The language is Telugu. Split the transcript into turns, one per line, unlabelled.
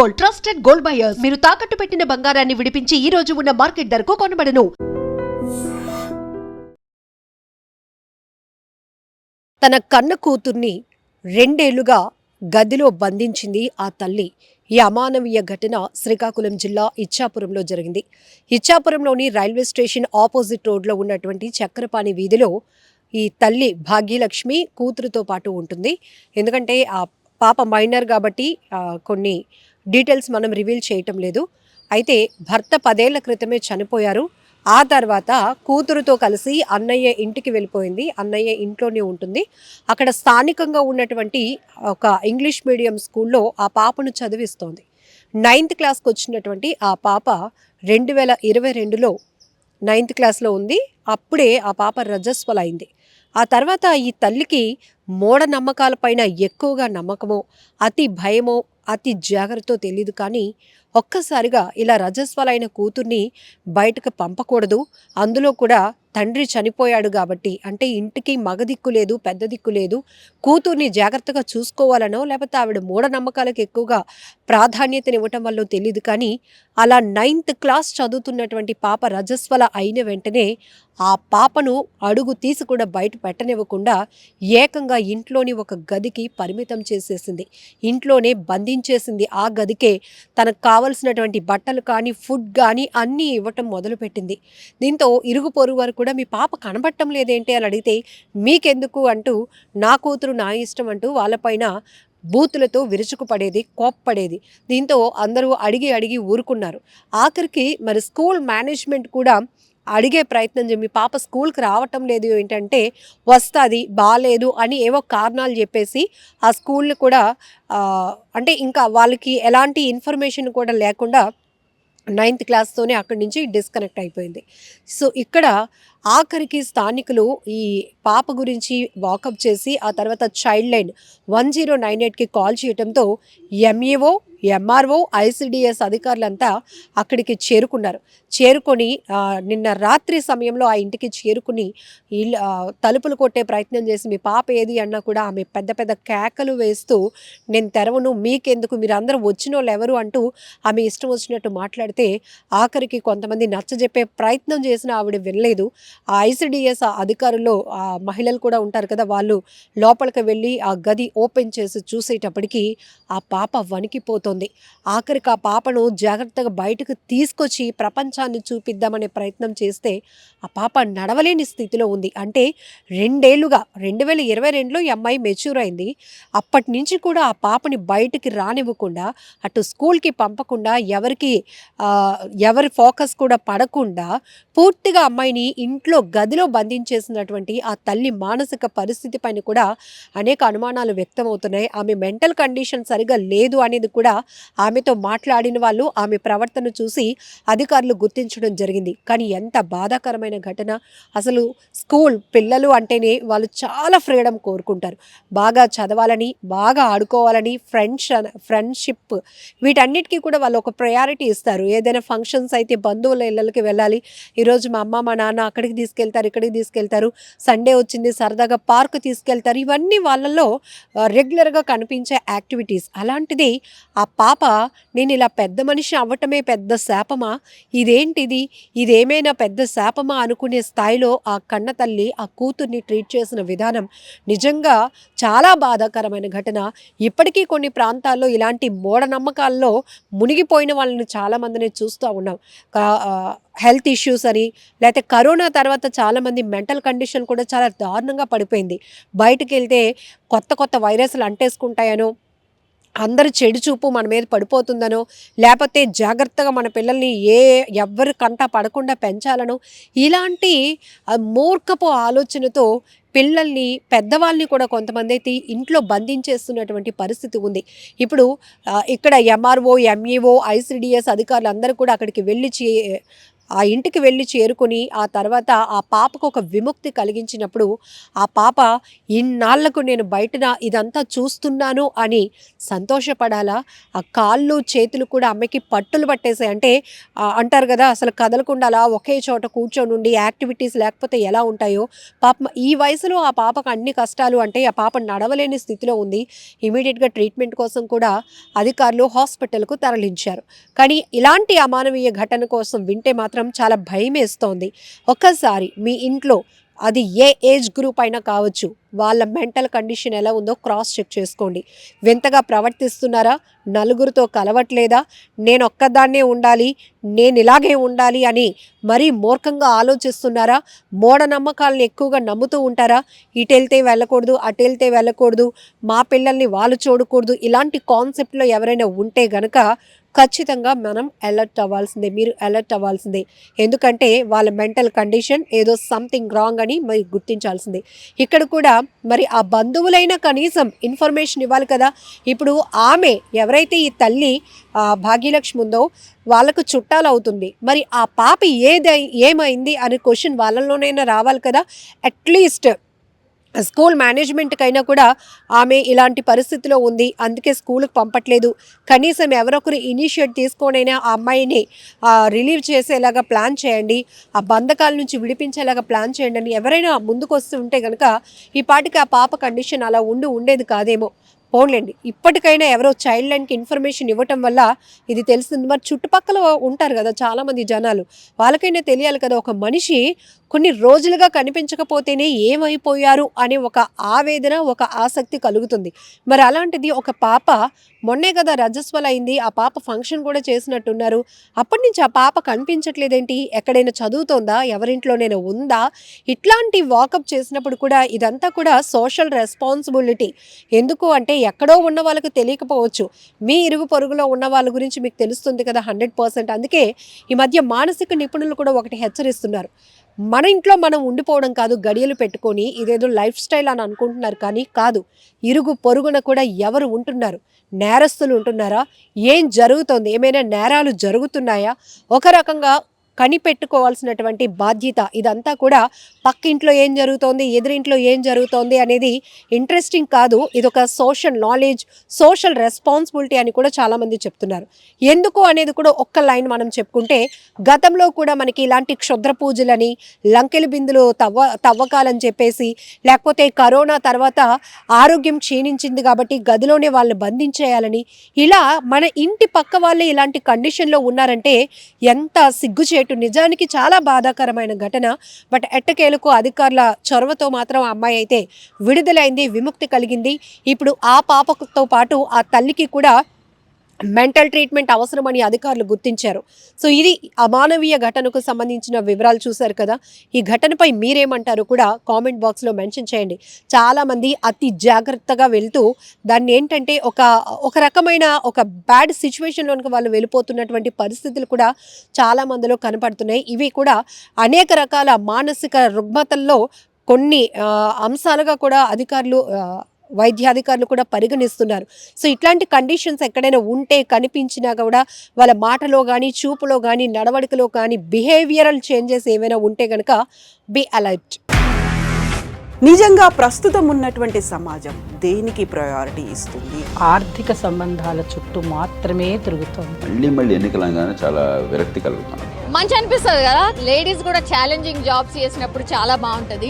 Gold trusted gold buyers. మీరు తాకట్టు పెట్టిన బంగారాన్ని విడిపించి ఈ రోజు ఉన్న మార్కెట్ ధరకు కొనబడను.
తన కన్న కూతుర్ని రెండేళ్ళుగా గదిలో బంధించింది ఆ తల్లి. ఈ అమానవీయ ఘటన శ్రీకాకుళం జిల్లా ఇచ్చాపురంలో జరిగింది. ఇచ్చాపురంలోని రైల్వే స్టేషన్ ఆపోజిట్ రోడ్లో ఉన్నటువంటి చక్రపాణి వీధిలో ఈ తల్లి భాగ్యలక్ష్మి కూతురుతో పాటు ఉంటుంది. ఎందుకంటే ఆ పాప మైనర్ కాబట్టి కొన్ని డీటెయిల్స్ మనం రివీల్ చేయటం లేదు. అయితే భర్త పదేళ్ళ క్రితమే చనిపోయారు. ఆ తర్వాత కూతురుతో కలిసి అన్నయ్య ఇంటికి వెళ్ళిపోయింది. అన్నయ్య ఇంట్లోనే ఉంటుంది. అక్కడ స్థానికంగా ఉన్నటువంటి ఒక ఇంగ్లీష్ మీడియం స్కూల్లో ఆ పాపను చదివిస్తోంది. నైన్త్ క్లాస్కి వచ్చినటువంటి ఆ పాప రెండు వేల ఇరవై రెండులో నైన్త్ క్లాస్లో ఉంది. అప్పుడే ఆ పాప రజస్వలైంది. ఆ తర్వాత ఈ తల్లికి మూఢనమ్మకాలపైన ఎక్కువగా నమ్మకమో అతి భయమో అతి జాగ్రత్తో తెలియదు కానీ ఒక్కసారిగా ఇలా రజస్వలైన కూతుర్ని బయటకు పంపకూడదు. అందులో కూడా తండ్రి చనిపోయాడు కాబట్టి అంటే ఇంటికి మగ దిక్కు లేదు పెద్ద దిక్కు లేదు. కూతుర్ని జాగ్రత్తగా చూసుకోవాలనో లేకపోతే ఆవిడ మూఢనమ్మకాలకు ఎక్కువగా ప్రాధాన్యతనివ్వటం వల్ల తెలియదు కానీ అలా నైన్త్ క్లాస్ చదువుతున్నటువంటి పాప రజస్వల అయిన వెంటనే ఆ పాపను అడుగు తీసి కూడా బయట పెట్టనివ్వకుండా ఏకంగా ఇంట్లోని ఒక గదికి పరిమితం చేసేసింది. ఇంట్లోనే బంధించి బంధించేసింది ఆ గదికే తనకు కావలసినటువంటి బట్టలు కానీ ఫుడ్ కానీ అన్నీ ఇవ్వటం మొదలుపెట్టింది. దీంతో ఇరుగు పొరుగు వారు కూడా మీ పాప కనబట్టం లేదేంటి? అని అడిగితే మీకెందుకు? అంటూ నా కూతురు నా ఇష్టం అంటూ వాళ్ళపైన బూతులతో విరుచుకుపడేది కోప్పడేది. దీంతో అందరూ అడిగి అడిగి ఊరుకున్నారు. ఆఖరికి మరి స్కూల్ మేనేజ్మెంట్ కూడా అడిగే ప్రయత్నం చేయి. మీ పాప స్కూల్కి రావటం లేదు ఏంటంటే వస్తుంది బాగాలేదు అని ఏవో కారణాలు చెప్పేసి ఆ స్కూల్ని కూడా అంటే ఇంకా వాళ్ళకి ఎలాంటి ఇన్ఫర్మేషన్ కూడా లేకుండా నైన్త్ క్లాస్తోనే అక్కడి నుంచి డిస్కనెక్ట్ అయిపోయింది. సో ఇక్కడ ఆఖరికి స్థానికులు ఈ పాప గురించి వాకప్ చేసి ఆ తర్వాత child line one zero nine ఎయిట్కి కాల్ చేయడంతో ఎంఈఓ ఎంఆర్ఓ ఐసిడిఎస్ అధికారులంతా అక్కడికి చేరుకున్నారు. చేరుకొని నిన్న రాత్రి సమయంలో ఆ ఇంటికి చేరుకుని ఇల్లు తలుపులు కొట్టే ప్రయత్నం చేసి మీ పాప ఏది అన్నా కూడా ఆమె పెద్ద పెద్ద కేకలు వేస్తూ నేను తెరవను మీకెందుకు? మీరందరూ వచ్చిన వాళ్ళు ఎవరు? అంటూ ఆమె ఇష్టం వచ్చినట్టు మాట్లాడితే ఆఖరికి కొంతమంది నచ్చజెప్పే ప్రయత్నం చేసిన ఆవిడ వినలేదు ఆ ఐసిడిఎస్ అధికారులు ఆ మహిళలు కూడా ఉంటారు కదా వాళ్ళు లోపలికి వెళ్ళి ఆ గది ఓపెన్ చేసి చూసేటప్పటికి ఆ పాప వణికిపోతుంది ఆఖరికి ఆ పాపను జాగ్రత్తగా బయటకు తీసుకొచ్చి ప్రపంచాన్ని చూపిద్దామనే ప్రయత్నం చేస్తే ఆ పాప నడవలేని స్థితిలో ఉంది. అంటే రెండేళ్ళుగా రెండు వేల ఇరవై రెండులో ఈ అమ్మాయి మెచ్యూర్ అయింది అప్పటి నుంచి కూడా ఆ పాపని బయటికి రానివ్వకుండా అటు స్కూల్కి పంపకుండా ఎవరికి ఎవరి ఫోకస్ కూడా పడకుండా పూర్తిగా అమ్మాయిని ఇంట్లో గదిలో బంధించేసినటువంటి ఆ తల్లి మానసిక పరిస్థితి పైన కూడా అనేక అనుమానాలు వ్యక్తమవుతున్నాయి. ఆమె మెంటల్ కండిషన్ సరిగా లేదు అనేది కూడా ఆమెతో మాట్లాడిన వాళ్ళు ఆమె ప్రవర్తన చూసి అధికారులు గుర్తించడం జరిగింది. కానీ ఎంత బాధాకరమైన ఘటన. అసలు స్కూల్ పిల్లలు అంటేనే వాళ్ళు చాలా ఫ్రీడమ్ కోరుకుంటారు. బాగా చదవాలని బాగా ఆడుకోవాలని ఫ్రెండ్స్ ఫ్రెండ్షిప్ వీటన్నిటికీ కూడా వాళ్ళు ఒక ప్రయారిటీ ఇస్తారు. ఏదైనా ఫంక్షన్స్ అయితే బంధువుల ఇళ్ళకి వెళ్ళాలి. ఈరోజు మా అమ్మ మా నాన్న అక్కడికి తీసుకెళ్తారు ఇక్కడికి తీసుకెళ్తారు. సండే వచ్చింది సరదాగా పార్క్ తీసుకెళ్తారు. ఇవన్నీ వాళ్ళలో రెగ్యులర్గా కనిపించే యాక్టివిటీస్. అలాంటిది ఆ పాప నేను ఇలా పెద్ద మనిషి అవ్వటమే పెద్ద శాపమా? ఇదేంటిది? ఇదేమైనా పెద్ద శాపమా అనుకునే స్థాయిలో ఆ కన్న తల్లి ఆ కూతుర్ని ట్రీట్ చేసిన విధానం నిజంగా చాలా బాధాకరమైన ఘటన. ఇప్పటికీ కొన్ని ప్రాంతాల్లో ఇలాంటి మూఢనమ్మకాల్లో మునిగిపోయిన వాళ్ళని చాలామందిని చూస్తూ ఉన్నాం. కా- హెల్త్ ఇష్యూస్ అని లేకపోతే కరోనా తర్వాత చాలామంది మెంటల్ కండిషన్ కూడా చాలా దారుణంగా పడిపోయింది. బయటకు వెళ్తే కొత్త కొత్త వైరస్లు అంటేసుకుంటాయనో అందరి చెడు చూపు మన మీద పడిపోతుందనో లేకపోతే జాగ్రత్తగా మన పిల్లల్ని ఏ ఎవరి కంట పడకుండా పెంచాలనో ఇలాంటి మూర్ఖపు ఆలోచనతో పిల్లల్ని పెద్దవాళ్ళని కూడా కొంతమంది అయితే ఇంట్లో బంధించేస్తున్నటువంటి పరిస్థితి ఉంది. ఇప్పుడు ఇక్కడ ఎంఆర్ఓ ఎంఈఓ ఐసిడిఎస్ అధికారులు అందరూ కూడా అక్కడికి వెళ్ళి చే ఆ ఇంటికి వెళ్ళి చేరుకుని ఆ తర్వాత ఆ పాపకు ఒక విముక్తి కలిగించినప్పుడు ఆ పాప ఇన్నాళ్ళకు నేను బయటన ఇదంతా చూస్తున్నాను అని సంతోషపడాలా? ఆ కాళ్ళు చేతులు కూడా అమ్మకి పట్టులు పట్టేసాయి అంటే అంటారు కదా అసలు కదలకుండా అలా ఒకే చోట కూర్చొని యాక్టివిటీస్ లేకపోతే ఎలా ఉంటాయో? పాప ఈ వయసులో ఆ పాపకు అన్ని కష్టాలు అంటే ఆ పాప నడవలేని స్థితిలో ఉంది. ఇమీడియట్గా ట్రీట్మెంట్ కోసం కూడా అధికారులు హాస్పిటల్కు తరలించారు. కానీ ఇలాంటి అమానవీయ ఘటన కోసం వింటే మాత్రం చాలా భయం వేస్తోంది ఒక్కసారి మీ ఇంట్లో అది ఏ ఏజ్ గ్రూప్ అయినా కావచ్చు వాళ్ళ మెంటల్ కండిషన్ ఎలా ఉందో క్రాస్ చెక్ చేసుకోండి. వింతగా ప్రవర్తిస్తున్నారా? నలుగురితో కలవట్లేదా? నేను ఒక్కదాన్నే ఉండాలి నేను ఇలాగే ఉండాలి అని మరీ మూర్ఖంగా ఆలోచిస్తున్నారా? మూఢనమ్మకాలను ఎక్కువగా నమ్ముతూ ఉంటారా? ఇటెళ్తే వెళ్ళకూడదు అటెళ్తే వెళ్ళకూడదు మా పిల్లల్ని వాళ్ళు చూడకూడదు ఇలాంటి కాన్సెప్ట్లో ఎవరైనా ఉంటే గనక ఖచ్చితంగా మనం అలర్ట్ అవ్వాల్సిందే. మీరు అలర్ట్ అవ్వాల్సిందే. ఎందుకంటే వాళ్ళ మెంటల్ కండిషన్ ఏదో సంథింగ్ రాంగ్ అని మరి గుర్తించాల్సిందే. ఇక్కడ కూడా మరి ఆ బంధువులైనా కనీసం ఇన్ఫర్మేషన్ ఇవ్వాలి కదా. ఇప్పుడు ఆమె ఎవరైతే ఈ తల్లి ఆ, భాగ్యలక్ష్మి ఉందో వాళ్ళకు చుట్టాలు అవుతుంది. మరి ఆ పాప ఏదై ఏమైంది అనే క్వశ్చన్ వాళ్ళలోనైనా రావాలి కదా. అట్లీస్ట్ స్కూల్ మేనేజ్మెంట్కైనా కూడా ఆమె ఇలాంటి పరిస్థితిలో ఉంది. అందుకే స్కూల్కి పంపట్లేదు. కనీసం ఎవరొకరు ఇనిషియేట్ తీసుకొనైనా ఆ అమ్మాయిని రిలీవ్ చేసేలాగా ప్లాన్ చేయండి. ఆ బంధకాల నుంచి విడిపించేలాగా ప్లాన్ చేయండి అని ఎవరైనా ముందుకు ఉంటే కనుక ఈ పాటికి ఆ పాప కండిషన్ అలా ఉండి ఉండేది కాదేమో. పోన్లేండి. ఇప్పటికైనా ఎవరో చైల్డ్ లైన్కి ఇన్ఫర్మేషన్ ఇవ్వటం వల్ల ఇది తెలుస్తుంది మరి చుట్టుపక్కల ఉంటారు కదా చాలామంది జనాలు. వాళ్ళకైనా తెలియాలి కదా ఒక మనిషి కొన్ని రోజులుగా కనిపించకపోతేనే ఏమైపోయారు అనే ఒక ఆవేదన ఒక ఆసక్తి కలుగుతుంది. మరి అలాంటిది ఒక పాప మొన్నే కదా రజస్వల అయింది ఆ పాప ఫంక్షన్ కూడా చేసినట్టున్నారు. అప్పటి నుంచి ఆ పాప కనిపించట్లేదేంటి? ఎక్కడైనా చదువుతోందా? ఎవరింట్లోనైనా ఉందా? ఇట్లాంటి వాకప్ చేసినప్పుడు కూడా ఇదంతా కూడా సోషల్ రెస్పాన్సిబిలిటీ. ఎందుకు అంటే ఎక్కడో ఉన్న వాళ్ళకి తెలియకపోవచ్చు. మీ ఇరుగు పొరుగులో ఉన్న వాళ్ళ గురించి మీకు తెలుస్తుంది కదా హండ్రెడ్ పర్సెంట్. అందుకే ఈ మధ్య మానసిక నిపుణులు కూడా ఒకటి హెచ్చరిస్తున్నారు. మన ఇంట్లో మనం ఉండిపోవడం కాదు గడియలు పెట్టుకొని ఇదేదో లైఫ్ స్టైల్ అని అనుకుంటున్నారు కానీ కాదు. ఇరుగు పొరుగున కూడా ఎవరు ఉంటున్నారు? నేరస్తులు ఉంటున్నారా? ఏం జరుగుతోంది? ఏమైనా నేరాలు జరుగుతున్నాయా? ఒక రకంగా కనిపెట్టుకోవాల్సినటువంటి బాధ్యత. ఇదంతా కూడా పక్కింట్లో ఏం జరుగుతోంది ఎదురింట్లో ఏం జరుగుతోంది అనేది ఇంట్రెస్టింగ్ కాదు. ఇదొక సోషల్ నాలెడ్జ్ సోషల్ రెస్పాన్సిబిలిటీ అని కూడా చాలామంది చెప్తున్నారు. ఎందుకు అనేది కూడా ఒక్క లైన్ మనం చెప్పుకుంటే గతంలో కూడా మనకి ఇలాంటి క్షుద్ర పూజలని లంకెల బిందులు తవ్వ తవ్వకాలని చెప్పేసి లేకపోతే కరోనా తర్వాత ఆరోగ్యం క్షీణించింది కాబట్టి గదిలోనే వాళ్ళని బంధించేయాలని ఇలా మన ఇంటి పక్క వాళ్ళే ఇలాంటి కండిషన్లో ఉన్నారంటే ఎంత సిగ్గుచేటు నిజానికి చాలా బాధాకరమైన ఘటన. బట్ ఎట్టకేలకు అధికారుల చొరవతో మాత్రం ఆ అమ్మాయి అయితే విడుదలైంది విముక్తి కలిగింది. ఇప్పుడు ఆ పాపతో పాటు ఆ తల్లికి కూడా మెంటల్ ట్రీట్మెంట్ అవసరమని అధికారులు గుర్తించారు. సో ఇది అమానవీయ ఘటనకు సంబంధించిన వివరాలు చూశారు కదా. ఈ ఘటనపై మీరేమంటారు కూడా కామెంట్ బాక్స్లో మెన్షన్ చేయండి. చాలామంది అతి జాగ్రత్తగా వెళ్తూ దాన్ని ఏంటంటే ఒక ఒక రకమైన ఒక బ్యాడ్ సిచ్యువేషన్లోనికి వాళ్ళు వెళ్ళిపోతున్నటువంటి పరిస్థితులు కూడా చాలా మందిలో కనపడుతున్నాయి. ఇవి కూడా అనేక రకాల మానసిక రుగ్మతల్లో కొన్ని అంశాలుగా కూడా అధికారులు వైద్యాధికారులు కూడా పరిగణిస్తున్నారు. సో ఇట్లాంటి కండిషన్స్ ఎక్కడైనా ఉంటే కనిపించినా కూడా వాళ్ళ మాటలో కానీ చూపులో కానీ నడవడికలో కానీ బిహేవియరల్ చేంజెస్ ఏమైనా ఉంటే కనుక బి అలర్ట్.
నిజంగా ప్రస్తుతం ఉన్నటువంటి సమాజం దేనికి ప్రయారిటీ ఇస్తుంది?
ఆర్థిక సంబంధాల చుట్టూ మాత్రమే తిరుగుతోంది.
మళ్ళీ మళ్ళీ ఎన్నికలంగానే చాలా విరక్తి కలుగుతాను
మంచి అనిపిస్తుంది కదా? లేడీస్ కూడా ఛాలెంజింగ్ జాబ్స్ చేసినప్పుడు చాలా బాగుంటది.